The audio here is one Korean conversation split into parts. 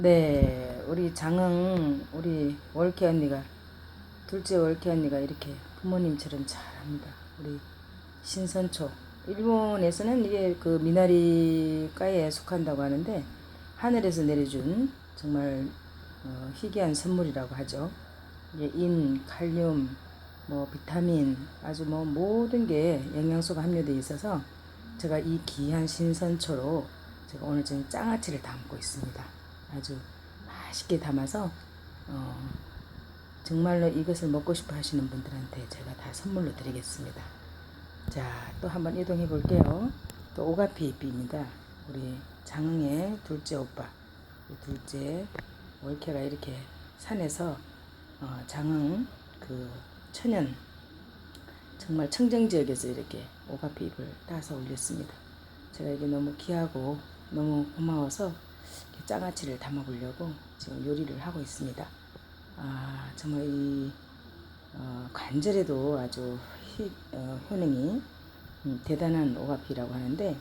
네, 우리 장흥, 우리 월케 언니가, 둘째 월케 언니가 이렇게 부모님처럼 잘합니다. 우리 신선초. 일본에서는 이게 그 미나리과에 속한다고 하는데, 하늘에서 내려준 정말 어, 희귀한 선물이라고 하죠. 이게 인, 칼륨, 뭐 비타민, 아주 뭐 모든 게 영양소가 함유되어 있어서 제가 이 귀한 신선초로 제가 오늘 저는 장아찌를 담고 있습니다. 아주 맛있게 담아서 어, 정말로 이것을 먹고 싶어 하시는 분들한테 제가 다 선물로 드리겠습니다. 자, 또 한번 이동해 볼게요. 또 오가피 잎입니다. 우리 장흥의 둘째 오빠, 둘째 월케가 이렇게 산에서 어, 장흥 그 천연 정말 청정 지역에서 이렇게 오가피 잎을 따서 올렸습니다. 제가 이게 너무 귀하고 너무 고마워서 장아찌를 담아보려고 지금 요리를 하고 있습니다. 아 정말 이 어, 관절에도 아주 희, 어, 효능이 음, 대단한 오가피라고 하는데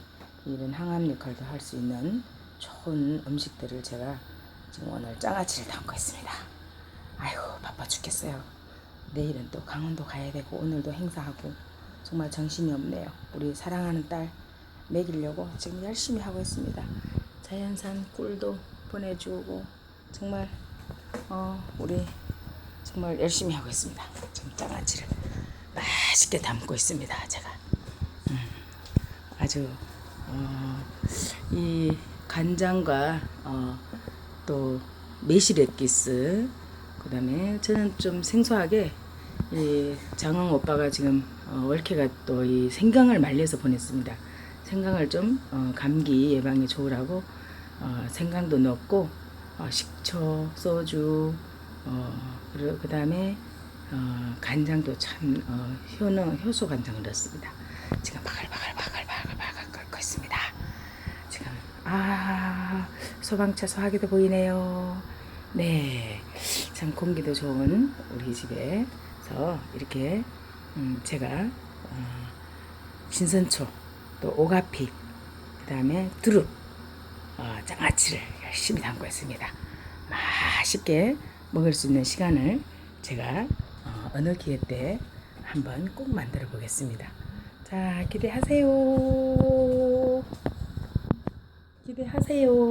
이런 항암 역할도 할 수 있는 좋은 음식들을 제가 지금 오늘 장아찌를 담고 있습니다. 아이고 바빠 죽겠어요. 내일은 또 강원도 가야 되고 오늘도 행사하고 정말 정신이 없네요. 우리 사랑하는 딸 먹이려고 지금 열심히 하고 있습니다. 자연산 꿀도 보내주고 정말 어 우리 정말 열심히 하고 있습니다. 지금 장아찌를 맛있게 담고 있습니다. 제가 음, 아주 어, 이 간장과 어, 또 매실액기스 그다음에 저는 좀 생소하게 이 장흥 오빠가 지금 어, 월케가 또 이 생강을 말려서 보냈습니다. 생강을 좀 어, 감기 예방에 좋으라고 어, 생강도 넣고 어, 식초, 소주, 어, 그리고 그 다음에 어, 간장도 참 어, 효능 효소 간장을 넣었습니다. 지금 바글바글바글바글바글 끓고 있습니다. 지금 아 소방차 소화기도 보이네요. 네, 참 공기도 좋은 우리 집에서 이렇게 음, 제가 어, 신선초 또 오가피 그 다음에 두릅 어, 장아찌를 열심히 담고 있습니다. 맛있게 먹을 수 있는 시간을 제가 어, 어느 기회 때 한번 꼭 만들어 보겠습니다. 자 기대하세요. 기대하세요.